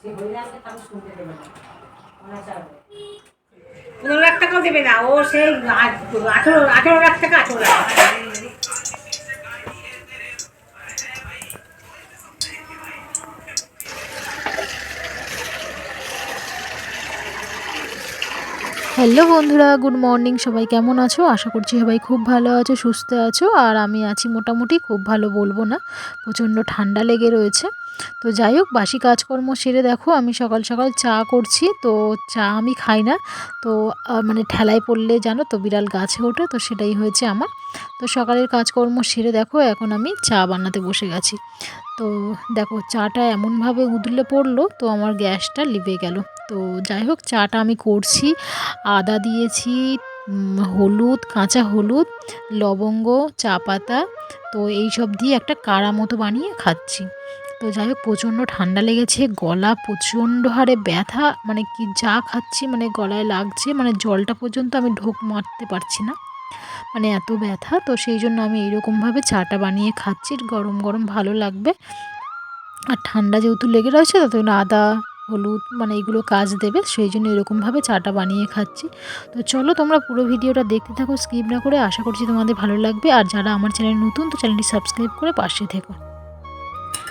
সে আসলে শুনতে দেবে না। অনেক পনেরো লাখ টাকাও দেবে না ও সেই আঠেরো আঠেরো লাখ টাকা আঠেরো লাখ হ্যালো বন্ধুরা গুড মর্নিং সবাই কেমন আছো? আশা করছি সবাই খুব ভালো আছো সুস্থ আছো আর আমি আছি মোটামুটি খুব ভালো বলব না প্রচণ্ড ঠান্ডা লেগে রয়েছে। তো যাই হোক, বাসি কাজকর্ম সেরে দেখো, আমি সকাল সকাল চা করছি, তো চা আমি খাই না। তো মানে ঠেলায় পড়লে জানো তো, বিড়াল গাছে ওঠে, তো সেটাই হয়েছে আমার। তো সকালের কাজকর্ম সেরে দেখো, এখন আমি চা বানাতে বসে গেছি। তো দেখো, চাটা এমনভাবে উদলে পড়ল, তো আমার গ্যাসটা লিভে গেল। তো যাই হোক, চাটা আমি করছি। আদা দিয়েছি হলুদ, কাঁচা হলুদ, লবঙ্গ, চা পাতা, তো এই সব দিয়ে একটা কাড়া মতো বানিয়ে খাচ্ছি। তো যাই হোক প্রচণ্ড ঠান্ডা লেগেছে, গলা প্রচণ্ড হারে ব্যথা মানে কি যা খাচ্ছি মানে গলায় লাগছে মানে জলটা পর্যন্ত আমি ঢোক মারতে পারছি না মানে এত ব্যথা, তো সেই জন্য আমি এইরকমভাবে চাটা বানিয়ে খাচ্ছি, গরম গরম ভালো লাগবে। আর ঠান্ডা যেহেতু লেগে রয়েছে তত আদা, হলুদ মানে এগুলো কাজ দেবে, সেই জন্য এরকমভাবে চাটা বানিয়ে খাচ্ছি। তো চলো, তোমরা পুরো ভিডিওটা দেখতে থাকো, স্কিপ না করে, আশা করছি তোমাদের ভালো লাগবে। আর যারা আমার চ্যানেল নতুন, তো চ্যানেলটি সাবস্ক্রাইব করে পাশে থেকো।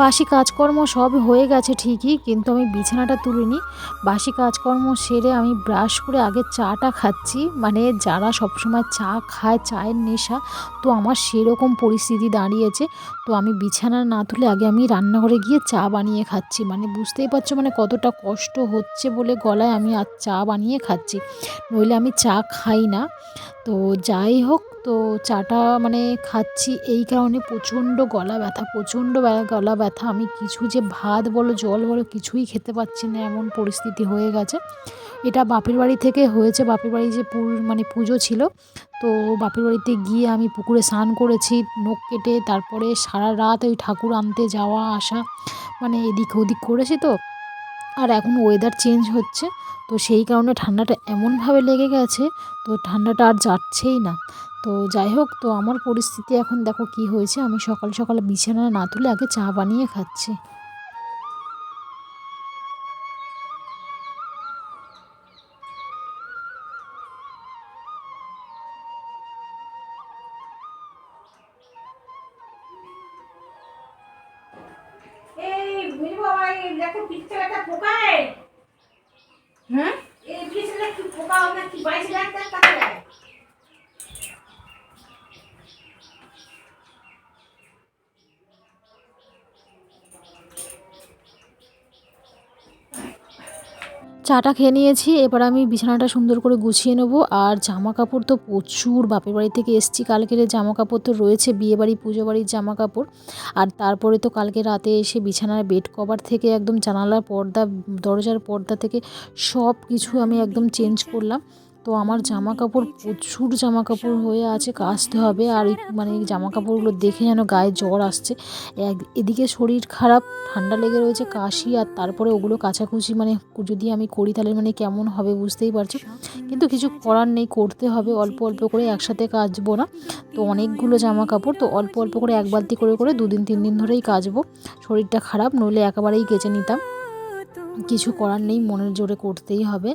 বাসি কাজকর্ম সব হয়ে গেছে ঠিকই, কিন্তু আমি বিছানাটা তুলিনি। বাসি কাজকর্ম সেরে আমি ব্রাশ করে আগে চাটা খাচ্ছি। মানে যারা সবসময় চা খায়, চায়ের নেশা, তো আমার সেরকম পরিস্থিতি দাঁড়িয়েছে। তো আমি বিছানা না তুলে আগে আমি রান্নাঘরে গিয়ে চা বানিয়ে খাচ্ছি। মানে বুঝতেই পারছ মানে কতটা কষ্ট হচ্ছে বলে গলায় আমি আর চা বানিয়ে খাচ্ছি। নইলে আমি চা খাই না। তো যাই হোক তো চাটা মানে খাচ্ছি এই কারণে প্রচণ্ড গলা ব্যথা, প্রচণ্ড গলা ব্যথা। আমি কিছু যে ভাত বলো, জল বলো কিছুই খেতে পাচ্ছি না, এমন পরিস্থিতি হয়ে গেছে। এটা বাপের বাড়ি থেকে হয়েছে, বাপের বাড়ি যে পু- মানে পুজো ছিল। তো বাপের বাড়িতে গিয়ে আমি পুকুরে স্নান করেছি, নখ কেটে, তারপরে সারা রাত ওই ঠাকুর আনতে যাওয়া, আসা মানে এদিক ওদিক করেছি তো। আর এখন ওয়েদার চেঞ্জ হচ্ছে, তো সেই কারণে ঠান্ডাটা এমনভাবে লেগে গেছে, তো ঠান্ডাটা আর যাচ্ছেই না। তো যাই হোক, তো আমার পরিস্থিতি এখন দেখো কি হয়েছে। আমি সকাল সকাল বিছানা না তুলে আগে চা বানিয়ে খাচ্ছি। চাটা খেয়ে নিয়েছি, এবার আমি বিছানাটা সুন্দর করে গুছিয়ে নেব। আর জামা কাপড় তো প্রচুর, বাপের বাড়ি থেকে এসছি, কালকের জামা কাপড় তো রয়েছে বিয়ে বাড়ি পুজো বাড়ির জামা কাপড় আর তারপরে তো কালকে রাতে এসে বিছানার বেড কভার থেকে একদম জানালার পর্দা, দরজার পর্দা থেকে সব কিছু আমি একদম চেঞ্জ করলাম। তো আমার জামা কাপড় প্রচুর জামা কাপড় হয়ে আছে, কাচতে হবে। আর মানে জামা কাপড়গুলো দেখে যেন গায়ে জ্বর আসছে। এক, এদিকে শরীর খারাপ, ঠান্ডা লেগে রয়েছে কাশি, আর তারপরে ওগুলো কাচাকুচি মানে যদি আমি করি তাহলে মানে কেমন হবে বুঝতেই পারছ? কিন্তু কিছু করার নেই, করতে হবে। অল্প অল্প করে একসাথে কাচবো না। তো অনেকগুলো জামা কাপড় তো অল্প অল্প করে এক বালতি করে করে দুদিন, তিন দিন ধরেই কাচবো। শরীরটা খারাপ, নইলে একেবারেই কেচে নিতাম। কিছু করার নেই, মনের জোরে করতেই হবে।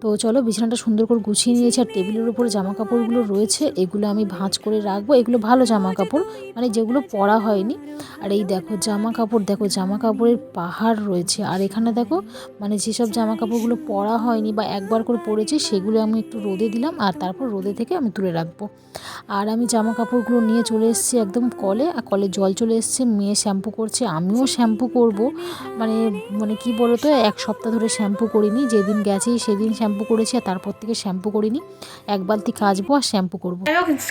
তো চলো বিছানাটা সুন্দর করে গুছিয়ে নিয়েছি আর টেবিলের উপরে জামা কাপড়গুলো রয়েছে, এগুলো আমি ভাঁজ করে রাখব। এগুলো ভালো জামা কাপড় মানে যেগুলো পরা হয়নি। আর এই দেখো জামা কাপড় দেখো জামা কাপড়ের পাহাড় রয়েছে। আর এখানে দেখো মানে যেসব জামা কাপড়গুলো পরা হয়নি বা একবার করে পরেছি, সেগুলো আমি একটু রোদে দিলাম আর তারপর রোদে থেকে আমি তুলে রাখব। আর আমি জামা কাপড়গুলো নিয়ে চলে এসেছি একদম কলে, আর কলে জল চলে এসছে, মেয়ে শ্যাম্পু করছে, আমিও শ্যাম্পু করব। মানে মানে কি বলো তো এক সপ্তাহ ধরে শ্যাম্পু করিনি, যেদিন গেছি সেদিন শ্যাম্পু করেছি আর তারপর থেকে শ্যাম্পু করিনি। এক বালতি কাচবো আর শ্যাম্পু করব।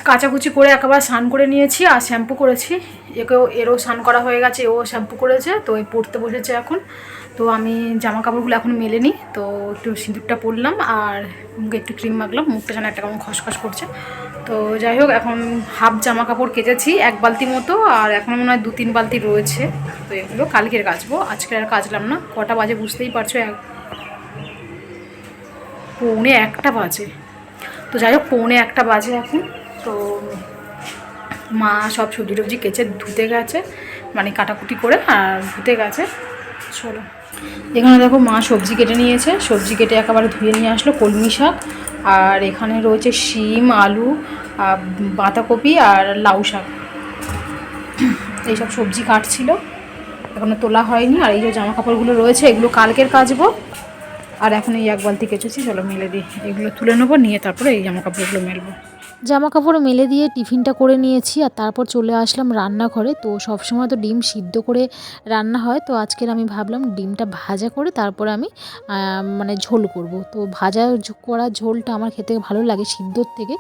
কাচাকুচি করে একবার স্নান করে নিয়েছি আর শ্যাম্পু করেছি। একেও, এরও স্নান করা হয়ে গেছে ও শ্যাম্পু করেছে, তো পড়তে বসেছে এখন। তো আমি জামা কাপড়গুলো এখন মেলেনি তো একটু সিঁদুরটা পরলাম আর মুখে একটু ক্রিম মাখলাম। মুখটা যেন একটা কেমন খসখস করছে। তো যাই হোক, এখন হাফ জামা কাপড় কেচেছি, এক বালতি মতো আর এখন মনে হয় দু, তিন বালতি রয়েছে। তো এগুলো কালকের কাচবো আজকে আর কাচলাম না। কটা বাজে বুঝতেই পারছ? এক পৌনে একটা বাজে। তো যাই হোক, পৌনে একটা বাজে এখন। তো মা সব সবজি টবজি কেচে ধুতে গেছে মানে কাটাকুটি করে, আর ধুতে গেছে। চলো। এখানে দেখো মা সবজি কেটে নিয়েছে। সবজি কেটে একেবারে ধুয়ে নিয়ে আসলো কলমি শাক। আর এখানে রয়েছে শিম, আলু বাঁধাকপি আর লাউ শাক। এইসব সবজি কাটছিল। এখনও তোলা হয়নি। আর এই যে জামা কাপড়গুলো রয়েছে, এগুলো কালকের কাচবো। আর এখন এই এক বালতি কেচেছি। চলো মেলে দিই। এগুলো তুলে নেব, নিয়ে তারপরে এই জামা কাপড়গুলো মেলবো। জামা কাপড় মেলে দিয়ে টিফিনটা করে নিয়েছি আর তারপর চলে আসলাম রান্নাঘরে। তো সবসময় তো ডিম সিদ্ধ করে রান্না হয়। তো আজকের আমি ভাবলাম ডিমটা ভাজা করে তারপরে আমি মানে ঝোল করব। তো ভাজা করা ঝোলটা আমার খেতে ভালো লাগে সিদ্ধর থেকে।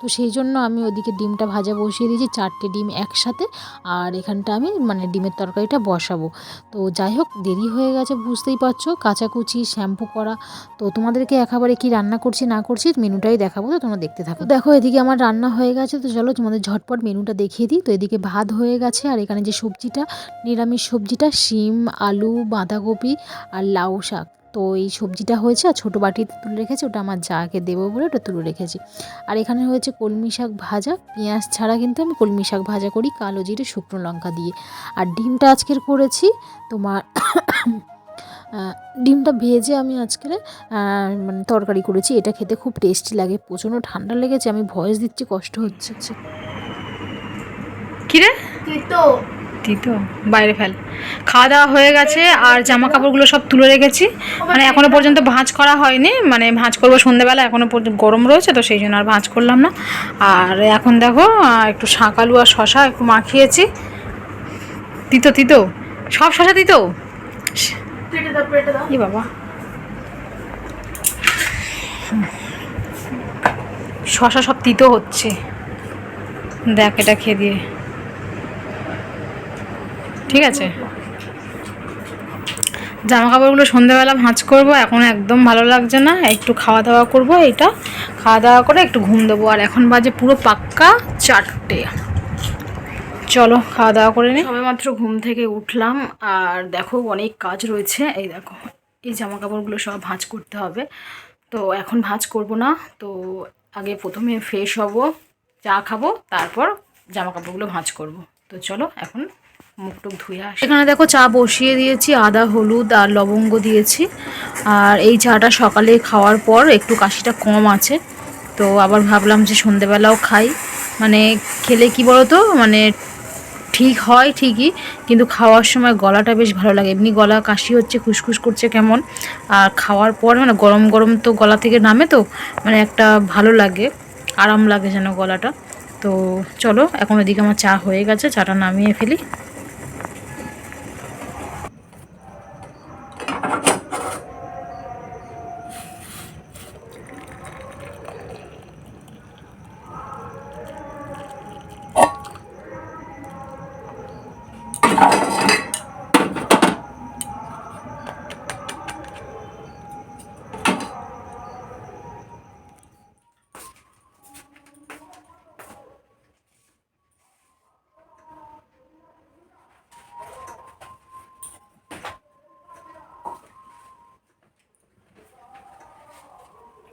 তো সেই জন্য আমি ওদিকে ডিমটা ভাজা বসিয়ে দিয়েছি, চারটে ডিম একসাথে। আর এখানটা আমি মানে ডিমের তরকারিটা বসাবো। তো যাই হোক, দেরি হয়ে গেছে, বুঝতেই পারছ। কাচাকুচি, শ্যাম্পু করা। তো তোমাদেরকে একেবারে কি রান্না করছি না করছি, মেনুটাই দেখাবো। তো তোমরা দেখতে থাকো। দেখো, এদিকে আমার রান্না হয়ে গেছে, তো চলো তোমাদের ঝটপট মেনুটা দেখিয়ে দিই। তো এদিকে ভাত হয়ে গেছে, আর এখানে যে সবজিটা, নিরামিষ সবজিটা, শিম, আলু, বাঁধাকপি আর লাউ শাক। তো এই সবজিটা হয়েছে, আর ছোটো বাটিতে তুলে রেখেছি, ওটা আমার যাকে দেবো বলে ওটা তুলে রেখেছি। আর এখানে হয়েছে কলমি শাক ভাজা, পেঁয়াজ ছাড়া কিন্তু আমি কলমি শাক ভাজা করি, কালো জিরে, শুকনো লঙ্কা দিয়ে। আর ডিমটা আজকের করেছি, তোমার ডিমটা ভেজে আমি আজকে মানে তরকারি করেছি। এটা খেতে খুব টেস্টি লাগে প্রচণ্ড ঠান্ডা লেগেছে আমি ভয়েস দিচ্ছি কষ্ট হচ্ছে কিরে? তো বাইরে ফেল। খাওয়া দাওয়া হয়ে গেছে আর জামা কাপড়গুলো সব তুলে রেখেছি। মানে এখনও পর্যন্ত ভাঁজ করা হয়নি মানে ভাঁজ করব সন্ধ্যেবেলা এখনও পর্যন্ত গরম রয়েছে তো সেই জন্য আর ভাঁজ করলাম না। আর এখন দেখো একটু শাক আলু আর শশা একটু মাখিয়েছি। তিতো তিতো? সব শশা তিতো? শশা সব তিতো হচ্ছে। দেখ এটা খেয়ে দিয়ে। ঠিক আছে? জামা কাপড়গুলো সন্ধ্যেবেলা ভাঁজ করব, এখন একদম ভালো লাগছে না। একটু খাওয়া দাওয়া করব এটা খাওয়া দাওয়া করে একটু ঘুম দেবো। আর এখন বাজে পুরো পাক্কা চারটে। চলো খাওয়া দাওয়া করে নিই সবে মাত্র ঘুম থেকে উঠলাম আর দেখো অনেক কাজ রয়েছে। এই দেখো এই জামা কাপড়গুলো সব ভাঁজ করতে হবে। তো এখন ভাঁজ করব না তো আগে প্রথমে ফ্রেশ হব চা খাব তারপর জামা কাপড়গুলো ভাঁজ করব। তো চলো এখন মুখ টুক ধুয়ে আসি। এখানে দেখো চা বসিয়ে দিয়েছি আদা হলুদ আর লবঙ্গ দিয়েছি। আর এই চাটা সকালে খাওয়ার পর একটু কাশিটা কম আছে। তো আবার ভাবলাম যে সন্ধেবেলাও খাই। মানে খেলে কি বলতো? মানে ঠিক হয় ঠিকই, কিন্তু খাওয়ার সময় গলাটা বেশ ভালো লাগে। এমনি গলা কাশি হচ্ছে, খুসখুস করছে কেমন। আর খাওয়ার পর মানে গরম গরম তো গলা থেকে নামে তো মানে একটা ভালো লাগে, আরাম লাগে যেন গলাটা। তো চলো, এখন ওদিকে আমার চা হয়ে গেছে, চাটা নামিয়ে ফেলি।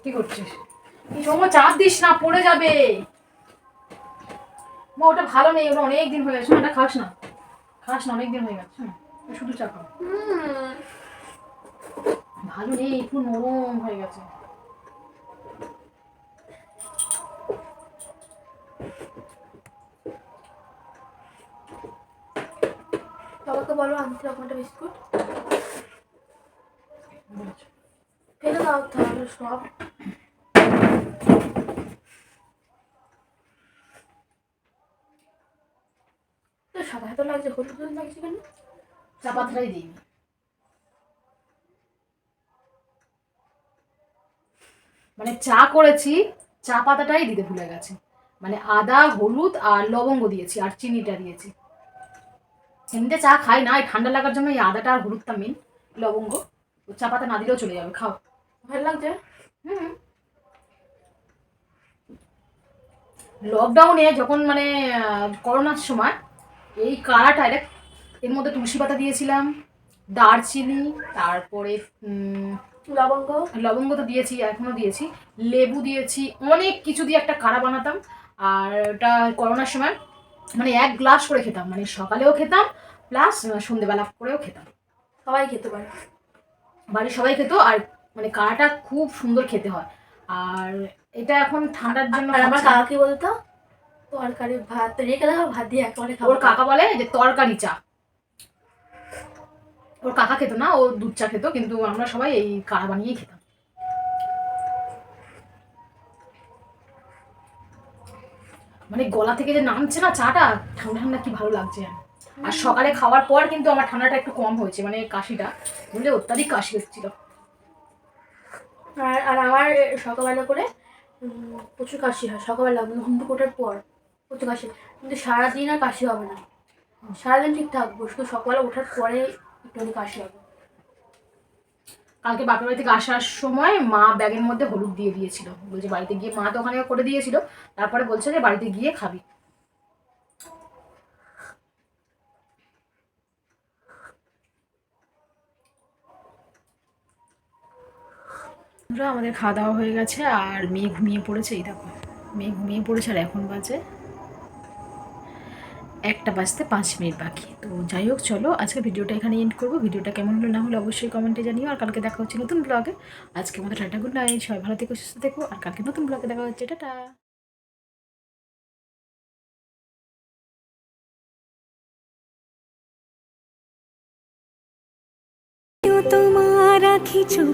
কি করছিস? সোমো চাপ দিস না পড়ে যাবে। মা ওটা ভালো নেই ওটা অনেক দিন হয়ে গেছে। ওটা খাস না। খাস না অনেক দিন হয়ে গেছে। শুধু চা খাও। ভালো নেই একটু নরম হয়ে গেছে। বাবাকে বলো আনতে রকম একটা বিস্কুট। সাদা হাতে লাগছে, হলুদ হলুদ লাগছে কেন? চা পাতাটাই দিই। মানে চা করেছি, চা পাতাটাই দিতে ভুলে গেছে। মানে আদা, হলুদ আর লবঙ্গ দিয়েছি আর চিনিটা দিয়েছি। এমনিতে চা খাই না ঠান্ডা লাগার জন্য এই আদাটা আর হলুদটা মেন লবঙ্গ। চা পাতা না দিলেও চলে যাবে, খাও। ভালো লাগছে? হুম। লকডাউনে যখন মানে করোনার সময় এই কাড়াটা এটা এর মধ্যে তুলসী পাতা দিয়েছিলাম দারচিনি তারপরে লবঙ্গ। লবঙ্গ তো দিয়েছি এখনও দিয়েছি লেবু দিয়েছি অনেক কিছু দিয়ে একটা কাড়া বানাতাম। আর ওটা করোনার সময় মানে এক গ্লাস করে খেতাম মানে সকালেও খেতাম প্লাস সন্ধেবেলা করেও খেতাম। সবাই খেতে পারে বাড়ির সবাই খেত আর মানে কাড়াটা খুব সুন্দর খেতে হয়। আর এটা এখন ঠান্ডার জন্য আমার কাকা কি বলতো? তরকারি ভাত রেখে দেখো ভাত দিয়ে একেবারে খাব। ওর কাকা বলে যে তরকারি চা। ওর কাকা খেত না ও দুধ চা খেত কিন্তু আমরা সবাই এই কাড়া বানিয়েই খেতাম। মানে গলা থেকে যে নামছে না চাটা ঠান্ডা ঠান্ডা কি ভালো লাগছে আর সকালে খাওয়ার পর কিন্তু আমার ঠান্ডাটা একটু কম হয়েছে মানে কাশিটা। বুঝলে অত্যাধিক কাশি এসেছিল আর আর আমার সকালবেলা করে প্রচুর কাশি হয়। সকালবেলা মানে ঘুম থেকে ওঠার পর প্রচুর কাশি কিন্তু সারাদিন আর কাশি হবে না। সারাদিন ঠিক থাকব শুধু সকালে ওঠার পরে একটুখানি কাশি হবে। কালকে বাপের বাড়ি থেকে আসার সময় মা ব্যাগের মধ্যে হলুদ দিয়ে দিয়েছিল। বলছে বাড়িতে গিয়ে মা তো ওখানে করে দিয়েছিল। তারপরে বলছে যে বাড়িতে গিয়ে খাবি। বন্ধুরা, আমাদের খাওয়া দাওয়া হয়ে গেছে আর মেয়ে ঘুমিয়ে পড়েছে এই দেখো। মেয়ে ঘুমিয়ে পড়েছে আর এখন বাজে একটা বাজতে পাঁচ মিনিট বাকি। তো যাই হোক চলো আজকে ভিডিওটা এখানে এন্ড করব। ভিডিওটা কেমন হলো না হলে অবশ্যই কমেন্টে জানিও। আর কালকে দেখা হচ্ছে নতুন ব্লগে আজকে আমাদের টাটা গুড নাইট সবাই ভালো থেকো সুস্থ থেকো। আর কালকে নতুন ব্লগে দেখা হচ্ছে। টাটা। তোমার